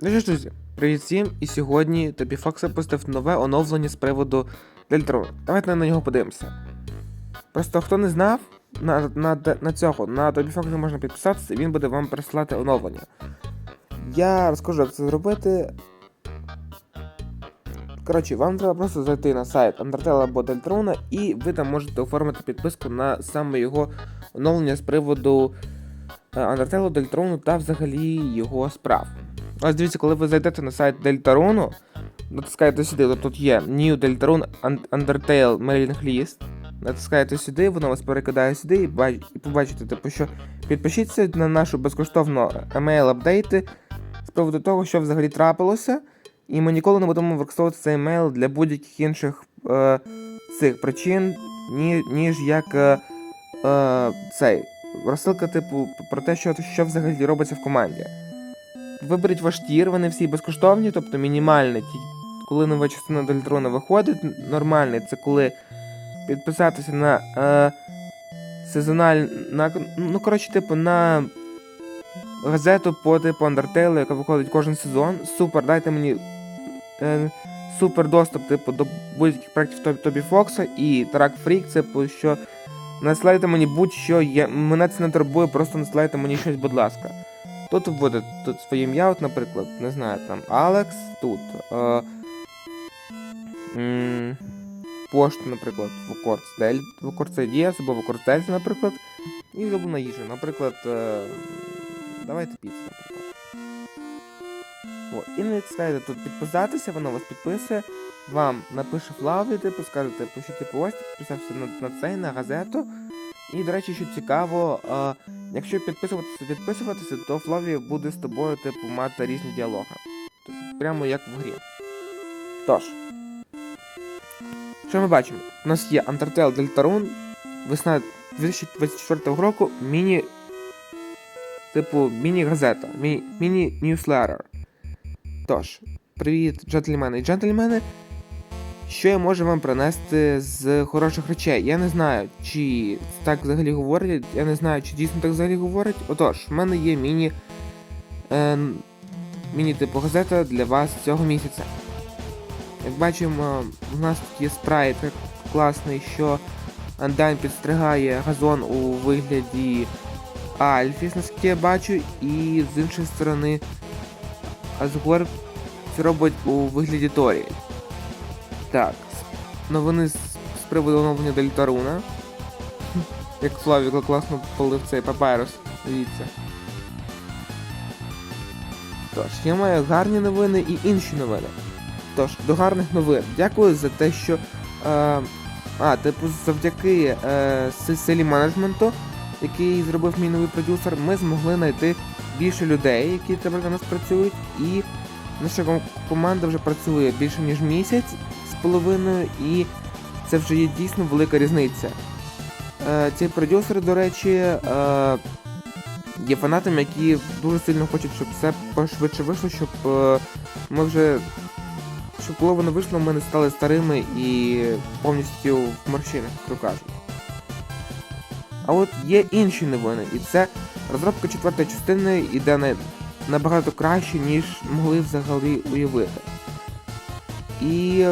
Ну друзі, привіт всім! І сьогодні тобі Фокс запустив нове оновлення з приводу Дельтрона. Давайте на нього подивимося. Просто хто не знав, на, на, на цього, на тобі Фокс можна підписатися, і він буде вам присилати оновлення. Я розкажу, як це зробити. Коротше, вам треба просто зайти на сайт Undertale або Дельтрона, і ви там можете оформити підписку на саме його оновлення з приводу е, Undertale, Дельтрону та взагалі його справ. Ось дивіться, коли ви зайдете на сайт Дельтарону, натискаєте сюди, тут є New Deltarune Un- Undertale Mailing List. Натискаєте сюди, воно вас перекидає сюди і, бач- і побачите, типу, що підпишіться на нашу безкоштовну емейл апдейти з приводу того, що взагалі трапилося. І ми ніколи не будемо використовувати цей емейл для будь-яких інших е, цих причин, ні, ніж як е, е, цей розсилка, типу, про те, що, що взагалі робиться в команді. Виберіть ваш тір, вони всі безкоштовні, тобто мінімальний, коли нова частина Дельтрона виходить. Нормальний це коли підписатися на е, сезональ... на, ну, коротше, типу, на газету по типу Undertale, яка виходить кожен сезон. Супер, дайте мені е, супер доступ, типу, до будь-яких проєктів Тобі Фокса і Track Freak, типу, що насилайте мені будь-що, є, мене це не турбує, просто насилайте мені щось, будь ласка. Тут вводить тут своє ім'я, от, наприклад, не знаю, там Алекс, тут. Е, м, пошту, наприклад, Вокорцдель, Вокорцедіас або Вокорцельця, наприклад. І улюблена їжа, наприклад. Е, давайте піцу, наприклад. О, і натискаєте тут підписатися, воно вас підписує, вам напише Флаві, типу, скаже, типу, що типу ось підписався на, на цей, на газету. І, до речі, що цікаво, е, якщо підписуватися, підписуватися, то Флаві буде з тобою, типу, мати різні діалоги. Тобто, прямо як в грі. Тож. Що ми бачимо? У нас є Undertale Deltarune, весна 2024 року, міні. Типу, міні-газета, міні-ньюслерер. Тож, привіт, джентльмени і джентльмени. Що я можу вам принести з хороших речей? Я не знаю, чи так взагалі говорять, я не знаю, чи дійсно так взагалі говорять. Отож, в мене є міні. Е, міні-типу газета для вас цього місяця. Як бачимо, у нас тут є спрайт класний, що Андайн підстригає газон у вигляді Альфіс, наскільки я бачу, і з іншої сторони Асгор це робить у вигляді Торі. Так, новини з, з приводу оновлення Дельтаруна. Як Славіко класно полив цей папайрус, дивіться. Тож, я маю гарні новини і інші новини. Тож, до гарних новин. Дякую за те, що. Е, а, типу, завдяки е, силі менеджменту, який зробив мій новий продюсер, ми змогли знайти більше людей, які тепер на нас працюють, і наша команда вже працює більше ніж місяць з половиною, і це вже є дійсно велика різниця. Е, ці продюсери, до речі, е, є фанатами, які дуже сильно хочуть, щоб все пошвидше вийшло, щоб е, ми вже. Щоб коли воно вийшло, ми не стали старими і повністю в морщинах, як кажуть. А от є інші новини, і це розробка четвертої частини на- набагато краще, ніж могли взагалі уявити. І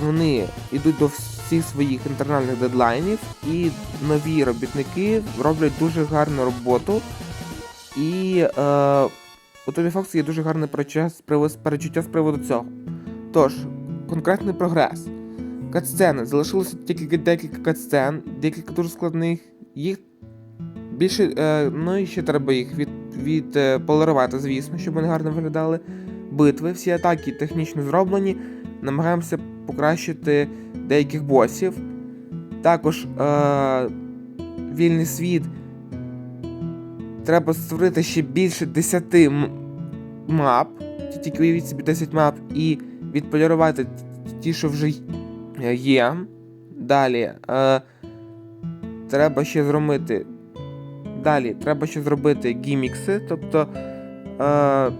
вони йдуть до всіх своїх інтернальних дедлайнів, і нові робітники роблять дуже гарну роботу. І е, у Тобі Фокс є дуже гарне перечуття з приводу цього. Тож, конкретний прогрес. Катсцени. Залишилося тільки декілька катсцен, декілька дуже складних. Їх більше. Е, ну і ще треба їх від, від е, полирувати, звісно, щоб вони гарно виглядали. Битви, всі атаки технічно зроблені. Намагаємося покращити деяких босів. Також е, вільний світ. Треба створити ще більше 10 м- мап. Тільки уявіть собі 10 мап і відполірувати ті, що вже є. Далі. Е, треба ще зробити. Далі, треба ще зробити гімікси, тобто е,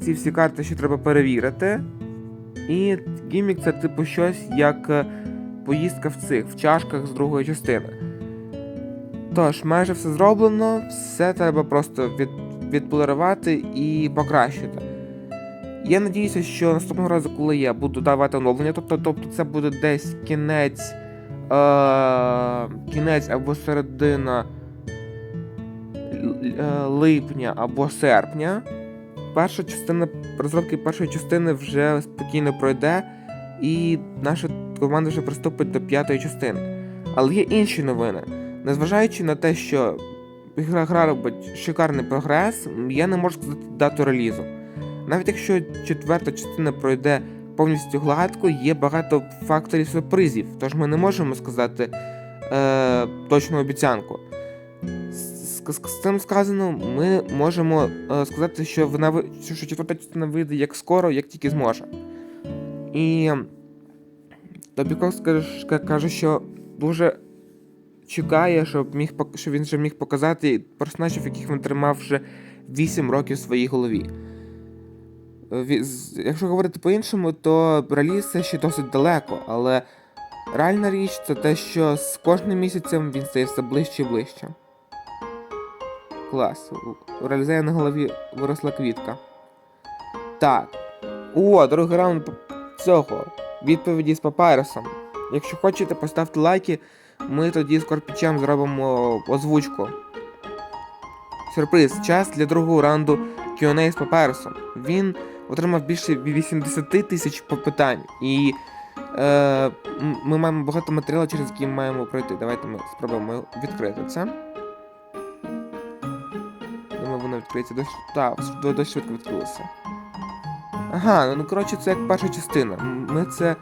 ці всі карти ще треба перевірити. І гімік це типу щось як е, поїздка в цих, в чашках з другої частини. Тож, майже все зроблено, все треба просто від, відполірувати і покращити. Я надіюся, що наступного разу, коли я буду давати оновлення, тобто, тобто це буде десь кінець. Е, кінець або середина е, липня або серпня. Перша частина розробки першої частини вже спокійно пройде, і наша команда вже приступить до п'ятої частини. Але є інші новини. Незважаючи на те, що гра, гра робить шикарний прогрес, я не можу сказати дату релізу. Навіть якщо четверта частина пройде повністю гладко, є багато факторів сюрпризів, тож ми не можемо сказати е, точну обіцянку. З, цим сказано, ми можемо е, сказати, що вона що четверта частина вийде як скоро, як тільки зможе. І Тобіков каже, що дуже чекає, щоб, міг, щоб він вже міг показати персонажів, яких він тримав вже 8 років в своїй голові. Е, Якщо говорити по-іншому, то реліз це ще досить далеко, але реальна річ це те, що з кожним місяцем він стає все ближче і ближче. Клас. У- реалізея на голові виросла квітка. Так. О, другий раунд цього. Відповіді з папайросом. Якщо хочете, поставте лайки, ми тоді з Корпічем зробимо озвучку. Сюрприз, час для другого раунду Q&A з папайросом. Він отримав більше 80 тисяч попитань. І е, ми маємо багато матеріалу, через який маємо пройти. Давайте ми спробуємо відкрити це. Відкриється. Так, до- досить швидко відкрилося. Ага, ну коротше, це як перша частина. Ми це.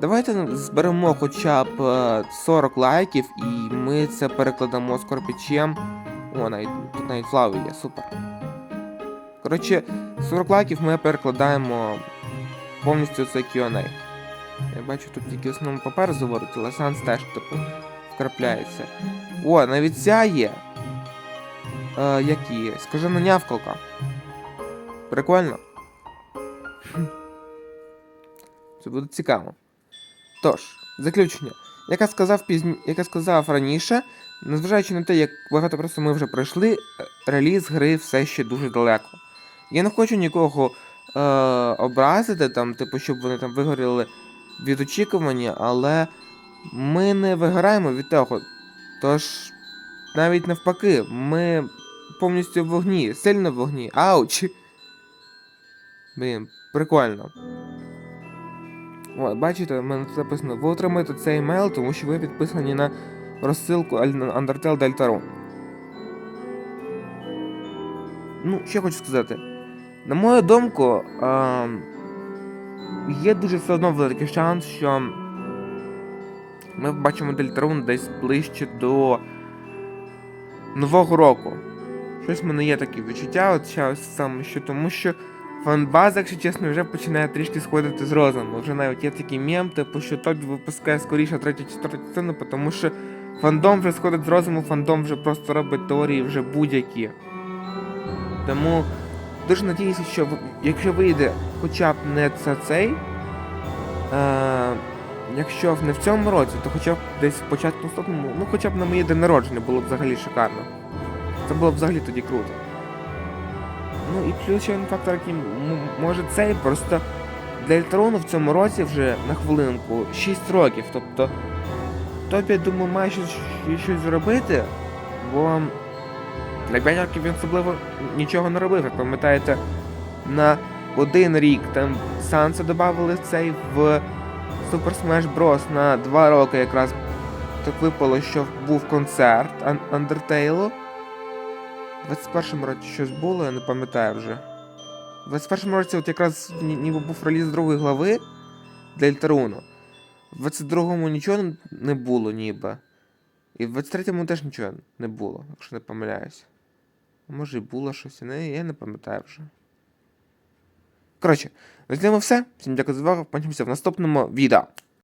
Давайте зберемо хоча б е, 40 лайків, і ми це перекладемо з корпічем. О, навіть тут навіть флави є, супер. Коротше, 40 лайків ми перекладаємо повністю це Q&A. Я бачу, тут тільки в основному папер але санс теж типу вкрапляється. О, навіть ця є. Е, як її? Скажена нявкалка. Прикольно. Це буде цікаво. Тож, заключення. Як я сказав пізні... як я сказав раніше, незважаючи на те, як багато просто ми вже пройшли, е, реліз гри все ще дуже далеко. Я не хочу нікого е, образити, там, типу, щоб вони там вигоріли від очікування, але ми не вигораємо від того. Тож, навіть навпаки, ми повністю в вогні, сильно в вогні. Ауч! Блін, прикольно. О, бачите, в мене тут написано, ви отримаєте цей емейл, тому що ви підписані на розсилку Undertale Deltarune. Ну, що хочу сказати. На мою думку, е, є дуже все одно великий шанс, що ми бачимо Дельтарун десь ближче до Нового року. Щось в мене є таке відчуття, от зараз саме що тому що фанбаза, якщо чесно, вже починає трішки сходити з розуму. Вже навіть є такий мем, типу, що Тобі випускає скоріше третю четверту частину, тому що фандом вже сходить з розуму, фандом вже просто робить теорії вже будь-які. Тому дуже надіюся, що якщо вийде хоча б не це цей. Е, якщо не в цьому році, то хоча б десь в початку наступному, ну хоча б на моє день народження було б взагалі шикарно. Це було б взагалі тоді круто. Ну і плюс ще один фактор, який може цей, просто для Ельтрону в цьому році вже на хвилинку 6 років. Тобто тобі, я думаю, має щось, щось зробити, бо для 5 років він особливо нічого не робив. Як пам'ятаєте, на один рік там Санса додавали цей в Super Smash Bros. на 2 роки якраз так випало, що був концерт Undertale. В 21-му році щось було, я не пам'ятаю вже. В 21-му році от якраз ніби був реліз другої глави для Ельтеруну. В 22-му нічого не було ніби. І в 23-му теж нічого не було, якщо не помиляюсь. Може і було щось, не, я не пам'ятаю вже. Коротше, на цьому все. Всім дякую за увагу. Побачимося в наступному відео.